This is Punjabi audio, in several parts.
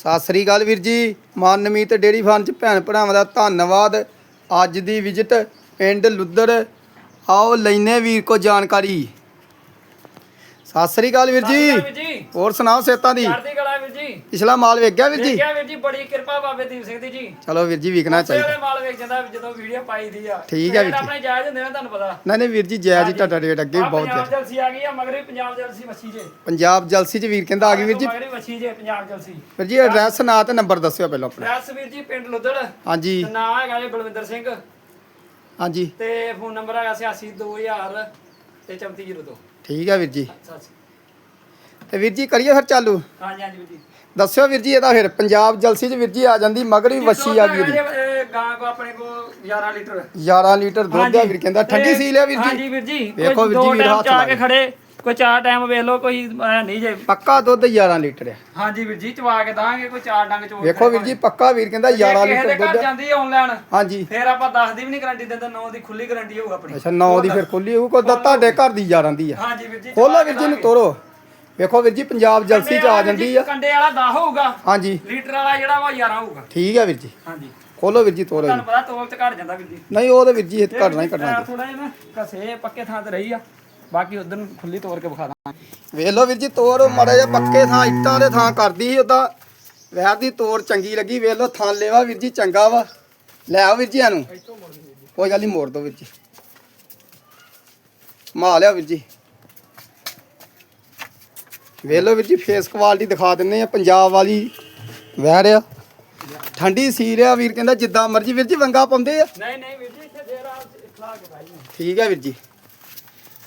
ਸਤਿ ਸ੍ਰੀ ਅਕਾਲ ਵੀਰ ਜੀ। ਮਾਨਮੀਤ ਡੇਰੀ ਫਾਰਮ ਚ ਭੈਣ ਭਰਾਵਾਂ ਦਾ ਧੰਨਵਾਦ। ਅੱਜ ਦੀ ਵਿਜ਼ਿਟ ਪਿੰਡ ਲੁੱਦਰ। ਆਓ ਲੈਨੇ ਵੀਰ ਕੋ ਜਾਣਕਾਰੀ। ਸਤਿ ਸ੍ਰੀ ਅਕਾਲ ਵੀਰ ਜੀ। ਹੋਰ ਸੁਣਾਓ ਸੇਤਾਂ ਦੀ? ਜੀ ਪਿਛਲਾ ਮਾਲ ਵੇਖ ਗਿਆ ਵੀਰ ਜੀ? ਦੇਖਿਆ ਵੀਰ ਜੀ ਬੜੀ ਕਿਰਪਾ ਬਾਬੇ ਦੀਪ ਸਿੰਘ ਦੀ ਜੀ। ਚਲੋ ਵੀਰ ਜੀ ਸਾਰੇ ਚਾਹੀਦਾ। ਮਾਲ ਵੇਖ ਜਾਂਦਾ ਜਦੋਂ ਵੀਡੀਓ ਪਾਈ ਦੀ ਆ। ਠੀਕ ਆ ਵੀਰ ਜੀ। ਆਪਣੇ ਜਾਇਜ਼ ਹੁੰਦੇ ਨੇ ਤੁਹਾਨੂੰ ਪਤਾ। ਨਹੀਂ ਨਹੀਂ ਵੀਰ ਜੀ ਜੈ ਜੀ ਤੁਹਾਡਾ ਰੇਟ ਅੱਗੇ ਬਹੁਤ ਪੰਜਾਬ ਜ਼ਿਆਦਾ ਜਲਸੀ ਆ ਗਈ ਆ ਮਗਰ ਪੰਜਾਬ ਜਲਸੀ ਮੱਛੀ ਜੇ। ਪੰਜਾਬ ਜਲਸੀ ਚ ਵੀਰ ਕਹਿੰਦਾ ਆ ਗਈ ਵੀਰ ਜੀ। ਮਗਰ ਮੱਛੀ ਜੇ ਪੰਜਾਬ ਜਲਸੀ। ਵੀਰ ਜੀ ਐਡਰੈਸ ਨਾਂ ਤੇ ਨੰਬਰ ਦੱਸਿਓ ਪਹਿਲਾਂ ਆਪਣਾ। ਰਸ ਵੀਰ ਜੀ ਪਿੰਡ ਲੁੱਦੜ ਹਾਂਜੀ। ਤੇ ਨਾਂ ਹੈਗਾ ਜੀ ਬਲਵਿੰਦਰ ਸਿੰਘ। ਹਾਂਜੀ। ਤੇ ਫੋਨ ਨੰਬਰ ਹੈਗਾ 86 2000 ਤੇ 3402 ਠੀਕ ਹੈ ਵੀਰ ਜੀ। ਤੇ ਵੀਰ ਜੀ ਕਰੀਏ ਫਿਰ ਚਾਲੂ। ਹਾਂਜੀ ਹਾਂਜੀ ਵੀਰ ਜੀ। ਦੱਸਿਓ ਵੀਰ ਜੀ ਇਹਦਾ ਫਿਰ ਪੰਜਾਬ ਜਲਸੀ ਚ ਵੀਰ ਜੀ ਆ ਜਾਂਦੀ ਮਗਰ ਵੀ ਵੱਛੀ ਆ ਗਈ ਇਹਦੀ। ਗਾਂ ਕੋ ਆਪਣੇ ਕੋ 11 ਲੀਟਰ। 11 ਲੀਟਰ ਦੁੱਧ ਆ ਵੀਰ ਕਹਿੰਦਾ। ਠੰਡੀ ਸੀ ਲਿਆ ਵੀਰ ਜੀ। ਵੀਰ ਜੀ ਵੇਖੋ ਕੋਈ ਵੀਰ ਦੋ ਜੀ, ਵੀਰ ਟਾਈਮ ਹੱਥ ਚਾ ਲਾ ਕੇ ਕੇ। ਖੜੇ ਕੋਈ ਚਾਰ ਟਾਈਮ ਵੇਖ ਲਓ ਕੋਈ ਐ ਨਹੀਂ ਜੇ। ਪੱਕਾ ਦੁੱਧ 11 ਲੀਟਰ ਆ। ਹਾਂਜੀ ਵੀਰ ਜੀ ਚਵਾ ਕੇ ਦਾਂਗੇ ਕੋਈ ਚਾਰ ਡੰਗ ਚੋ ਵੇਖੋ ਵੀਰ ਜੀ ਪੱਕਾ ਵੀਰ ਕਹਿੰਦਾ 11 ਲੀਟਰ ਦੁੱਧ ਆ। ਜਾਂਦੀ ਆਨਲਾਈਨ ਹਾਂਜੀ। ਫਿਰ ਆਪਾਂ 10 ਦੀ ਵੀ ਨਹੀਂ ਗਾਰੰਟੀ ਦਿੰਦੇ 9 ਦੀ ਖੁੱਲੀ ਗਾਰੰਟੀ ਹੋਊ ਆਪਣੀ। ਅੱਛਾ 9 ਦੀ ਫਿਰ ਖੁੱਲੀ ਹੋਊ ਕੋਈ ਤੁਹਾਡੇ ਘਰ ਦੀ 11 ਦੀ ਆ। ਹਾਂਜੀ ਵੀਰ ਜੀ ਖੋਲੋ ਵੀਰ ਜੀ ਨੂੰ ਤੋਰੋ। ਵੇਖੋ ਵੀਰ ਜੀ ਪੰਜਾਬ ਜਲਸੀ ਚ ਆ ਜਾਂਦੀ ਆ। ਕੰਡੇ ਵਾਲਾ 10 ਹੋਊਗਾ। ਹਾਂਜੀ। ਲੀਟਰ ਵਾਲਾ ਜਿਹੜਾ ਵਾ 11 ਹੋਊਗਾ। ਠੀਕ ਆ ਵੀਰ ਜੀ। ਹਾਂਜੀ। ਖੋਲੋ ਵੀਰ ਜੀ ਤੋਰੋ ਜੀ। ਤੁਹਾਨੂੰ ਪਤਾ ਤੋਲ ਤੇ ਘਟ ਜਾਂਦਾ ਵੀਰ ਜੀ। ਨਹੀਂ ਉਹ ਤੇ ਵੀਰ ਜੀ ਇਹ ਘਟਣਾ ਹੀ ਘਟਣਾ। ਥੋੜਾ ਜਿਹਾ ਨਾ ਕਸੇ ਪੱਕੇ ਥਾਂ ਤੇ ਰਹੀ ਆ। ਬਾਕੀ ਉਧਰ ਨੂੰ ਖੁੱਲੀ ਤੋੜ ਕੇ ਵਿਖਾ ਦਾਂਗੇ। ਵੇਖ ਲਓ ਵੀਰ ਜੀ ਤੋਰ ਮੜਾ ਜਿਹਾ ਪੱਕੇ ਥਾਂ ਇੱਟਾਂ ਦੇ ਥਾਂ ਕਰਦੀ ਸੀ ਉਦਾਂ ਵੈਰ ਦੀ ਤੋਰ ਚੰਗੀ ਲੱਗੀ ਵੇਖ ਲਓ ਥਾਂ ਲੈਵਾ ਵੀਰ ਜੀ ਚੰਗਾ ਵਾ। ਲੈ ਆਓ ਵੀਰ ਜੀ ਇਹਨੂੰ। ਕੋਈ ਗੱਲ ਨਹੀਂ ਮੋੜ ਦੋ ਵੀਰ ਜੀ। ਮਾ ਲਿਆ ਵੀਰ ਜੀ। ਵੇਖ ਲਓ ਵੀਰ ਜੀ ਫੇਸ ਕੁਆਲਿਟੀ ਦਿਖਾ ਦਿੰਨੇ ਆ ਪੰਜਾਬ ਵਾਲੀ ਵਹਿਰ ਆ। ਠੰਡੀ ਸੀਰ ਆ ਵੀਰ ਕਹਿੰਦਾ ਜਿੱਦਾਂ ਮਰਜ਼ੀ ਵੀਰ ਜੀ ਵੰਗਾ ਪਾਉਂਦੇ ਆ। ਨਹੀਂ ਨਹੀਂ ਵੀਰ ਜੀ ਇੱਥੇ ਫੇਰ ਆ ਖਲਾ ਕੇ ਭਾਈ ਠੀਕ ਆ ਵੀਰ ਜੀ।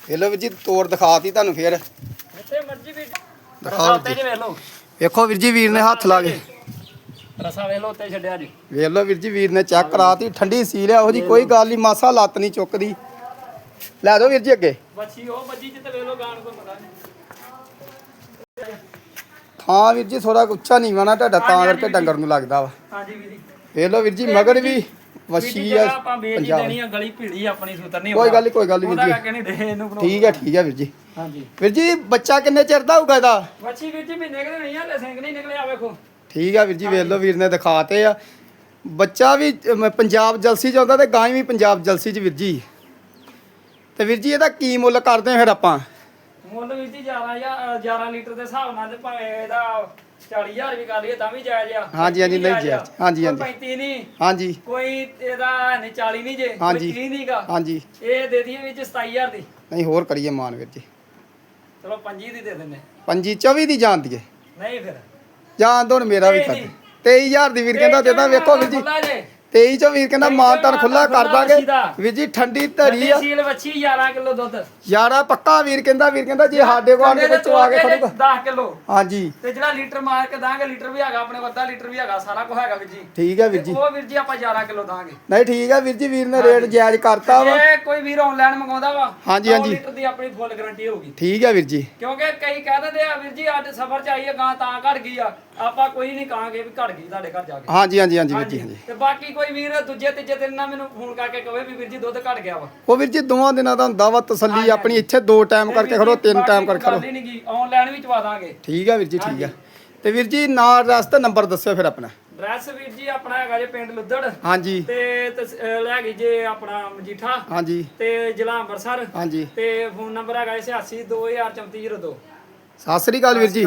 ਵੇਖ ਲਓ ਵੀਰ ਜੀ ਤੋਰ ਦਿਖਾਤੀ ਤੁਹਾਨੂੰ ਫੇਰ। ਇੱਥੇ ਮਰਜ਼ੀ ਵੀ ਦਿਖਾਓ ਰਸਾ ਉੱਤੇ ਜੀ। ਜੀ ਵੇਖ ਲਓ। ਵੇਖੋ ਵੀਰ ਜੀ ਵੀਰ ਨੇ ਹੱਥ ਲਾ ਕੇ। ਰਸਾ ਵੇਖ ਲਓ ਉੱਤੇ ਛੱਡਿਆ ਜੀ। ਵੇਖ ਲਓ ਵੀਰ ਜੀ ਵੀਰ ਨੇ ਚੈੱਕ ਕਰਾਤੀ ਠੰਡੀ ਸੀਲ ਆ ਉਹ ਜੀ ਕੋਈ ਗੱਲ ਨਹੀਂ ਮਾਸਾ ਲੱਤ ਨਹੀਂ ਚੁੱਕਦੀ। ਲੈ ਜਾਓ ਵੀਰ ਜੀ ਅੱਗੇ। ਬੱਚੀ ਉਹ ਬੱਜੀ ਜਿੱਤੇ ਵੇਖ ਲਓ ਗਾਣ ਕੋਈ ਪਤਾ ਨਹੀਂ ਹਾਂ ਵੀਰ ਜੀ ਥੋੜਾ ਉੱਚਾ ਨੀਵਾਂ ਨਾ ਤੁਹਾਡਾ ਤਾਂ ਕਰਕੇ ਡੰਗਰ ਨੂੰ ਲੱਗਦਾ ਵਾ। ਹਾਂਜੀ ਵੀਰ ਜੀ। ਵੇਖ ਲਓ ਵੀਰ ਜੀ ਮਗਰ ਵੀ ਵਸ਼ੀ ਆ ਆਪਾਂ ਵੇਚ ਹੀ ਪੰਜਾਬ। ਦੇਣੀ ਆ ਗਲੀ ਭੀੜੀ ਆਪਣੀ ਸੁਤਰ ਨਹੀਂ ਕੋਈ ਗੱਲ ਕੋਈ ਗੱਲ ਨੀ ਵੀਰ ਜੀ। ਨਹੀਂ। ਠੀਕ ਹੈ ਠੀਕ ਹੈ ਵੀਰ ਜੀ। ਹਾਂਜੀ। ਵੀਰ ਜੀ ਬੱਚਾ ਕਿੰਨੇ ਚਿਰ ਦਾ ਹੋਊਗਾ ਇਹਦਾ? ਬੱਚੀ ਵੀਰ ਜੀ ਮਹੀਨੇ ਕਿ ਨਹੀਂ ਆ ਸਿੰਘ ਨਹੀਂ ਨਿਕਲੇ ਆ ਵੇਖੋ। ਠੀਕ ਆ ਵੀਰ ਜੀ ਵੇਖ ਲਓ ਵੀਰ ਨੇ ਦਿਖਾਤੇ ਆ। ਬੱਚਾ ਵੀ ਪੰਜਾਬ ਜਲਸੀ ਚ ਆਉਂਦਾ ਤੇ ਗਾਂ ਵੀ ਪੰਜਾਬ ਜਲਸੀ ਚ ਵੀਰ ਜੀ। ਤੇ ਵੀਰ ਜੀ ਇਹਦਾ ਕੀ ਮੁੱਲ ਕਰਦੇ ਫਿਰ ਆਪਾਂ? ਮੁੱਲ ਵੀਰ ਜੀ 11 ਜਾਂ 11 ਲੀਟਰ ਦੇ ਹਿਸਾਬ ਨਾਲ ਤੇ ਭਾਵੇਂ ਇਹਦਾ 40000 ਵੀ ਕਰ ਲਈਏ ਤਾਂ ਵੀ ਜਾਇਜ਼ ਆ। ਹਾਂਜੀ, ਹਾਂਜੀ, ਨਹੀਂ ਜਾਇਜ਼। ਹਾਂਜੀ, ਹਾਂਜੀ। ਕੋਈ 35 ਨਹੀਂ ਹਾਂਜੀ। ਕੋਈ ਇਹਦਾ ਨਹੀਂ 40 ਨਹੀਂ ਜੇ ਹਾਂਜੀ। ਕੋਈ 30 ਨਹੀਂਗਾ ਹਾਂਜੀ। ਇਹ ਦੇ ਦਈਏ ਵਿੱਚ 27000 ਦੀ। ਨਹੀਂ ਹੋਰ ਕਰੀਏ ਮਾਨ ਵੀਰ ਜੀ। ਚਲੋ 25 ਦੀ ਦੇ ਦਿੰਨੇ ਪੰਜੀ 24 ਦੀ ਜਾਣ ਦੀਏ ਨਹੀਂ ਫਿਰ। ਜਾਣ ਦੋ ਮੇਰਾ ਵੀ ਕਰ 23000 ਦੀ। ਵੀਰ ਕਹਿੰਦਾ ਦੇਦਾ ਵੇਖੋ ਵੀਰ ਜੇ। 23 ਚੋਂ ਵੀਰ ਕਹਿੰਦਾ ਮਾਨ ਤਾਂ ਖੁੱਲਾ ਕਰ ਦਾਂਗੇ। ਵੀਰ ਜੀ ਠੰਡੀ ਧਰੀ ਆ। ਸੀਲ ਵੱਛੀ 11 ਕਿਲੋ ਦੁੱਧ। ਯਾਰਾ ਪੱਕਾ ਵੀਰ ਕਹਿੰਦਾ ਵੀਰ ਕਹਿੰਦਾ ਜੇ ਸਾਡੇ ਕੋਲ ਆਣ ਵਿੱਚੋਂ ਆ ਕੇ ਖੜੂਗਾ। 10 ਕਿਲੋ। ਹਾਂਜੀ। ਤੇ ਜਿਹੜਾ ਲੀਟਰ ਮਾਰ ਕੇ ਦਾਂਗੇ ਲੀਟਰ ਵੀ ਹੈਗਾ ਆਪਣੇ ਅੱਧਾ ਲੀਟਰ ਵੀ ਹੈਗਾ ਸਾਰਾ ਕੁਝ ਹੈਗਾ ਵੀਰ ਜੀ। ਠੀਕ ਹੈ ਵੀਰ ਜੀ। ਉਹ ਵੀਰ ਜੀ ਆਪਾਂ 11 ਕਿਲੋ ਦਾਂਗੇ। ਨਹੀਂ ਠੀਕ ਹੈ ਵੀਰ ਜੀ ਵੀਰ ਨੇ ਰੇਟ ਜਾਇਜ਼ ਕਰਤਾ ਵਾ। ਜੇ ਕੋਈ ਵੀਰ ਆਨਲਾਈਨ ਮੰਗਾਉਂਦਾ ਵਾ ਹਾਂਜੀ, ਹਾਂਜੀ। ਲੀਟਰ ਦੀ ਆਪਣੀ ਫੁੱਲ ਗਾਰੰਟੀ ਹੋਊਗੀ। ਠੀਕ ਹੈ ਵੀਰ ਜੀ। ਕਿਉਂਕਿ ਕਈ ਕਹਿ ਦਿੰਦੇ ਆ ਵੀਰ ਜੀ ਅੱਜ ਸਫਰ ਚ ਆਈਏ ਗਾਂ ਤਾਂ ਘਟ ਗਈ ਆ। ਆਪਾਂ ਕੋਈ ਨਹੀਂ ਕਹਾਂਗੇ ਵੀ ਘਟ ਗਈ ਤੁਹਾਡੇ ਘਰ ਜਾ ਕੇ। ਹਾਂਜੀ ਹਾਂਜੀ ਹਾਂਜੀ ਵੀਰ ਜੀ ਹਾਂਜੀ। ਤੇ ਬਾਕੀ ਕੋਈ ਵੀਰ ਦੂਜੇ ਤੀਜੇ ਦਿਨ ਨਾ ਮੈਨੂੰ ਫੋਨ ਕਰਕੇ ਕਹੇ ਵੀ ਵੀਰ ਜੀ ਦੁੱਧ ਘਟ ਗਿਆ ਵਾ। ਉਹ ਵੀਰ ਜੀ ਦੋਵਾਂ ਦਿਨਾਂ ਦਾ ਹੁੰਦਾ ਵਾ ਤਸੱਲੀ ਆਪਣੀ ਇੱਥੇ ਦੋ ਟਾਈਮ ਕਰਕੇ ਖੜੋ ਤਿੰਨ ਟਾਈਮ ਕਰਕੇ ਖੜੋ। ਨਹੀਂ ਗਈ ਆਨਲਾਈਨ ਵੀ ਚਵਾ ਦਾਂਗੇ। ਠੀਕ ਹੈ ਵੀਰ ਜੀ ਠੀਕ ਹੈ ਤੇ ਵੀਰ ਜੀ ਨਾਂ ਰਸਤਾ ਨੰਬਰ ਦੱਸਿਓ ਫਿਰ ਆਪਣਾ। ਐਡਰੈਸ ਵੀਰ ਜੀ ਆਪਣਾ ਹੈਗਾ ਜੇ ਪਿੰਡ ਲੁੱਦੜ ਹਾਂਜੀ। ਤੇ ਲੈ ਗਈ ਜੇ ਆਪਣਾ ਮਜੀਠਾ। ਹਾਂਜੀ। ਤੇ ਜ਼ਿਲ੍ਹਾ ਅੰਮ੍ਰਿਤਸਰ। ਹਾਂਜੀ। ਤੇ ਫੋਨ ਨੰਬਰ ਹੈਗਾ 86 203402 ਸਤਿ ਸ੍ਰੀ ਅਕਾਲ ਵੀਰ ਜੀ।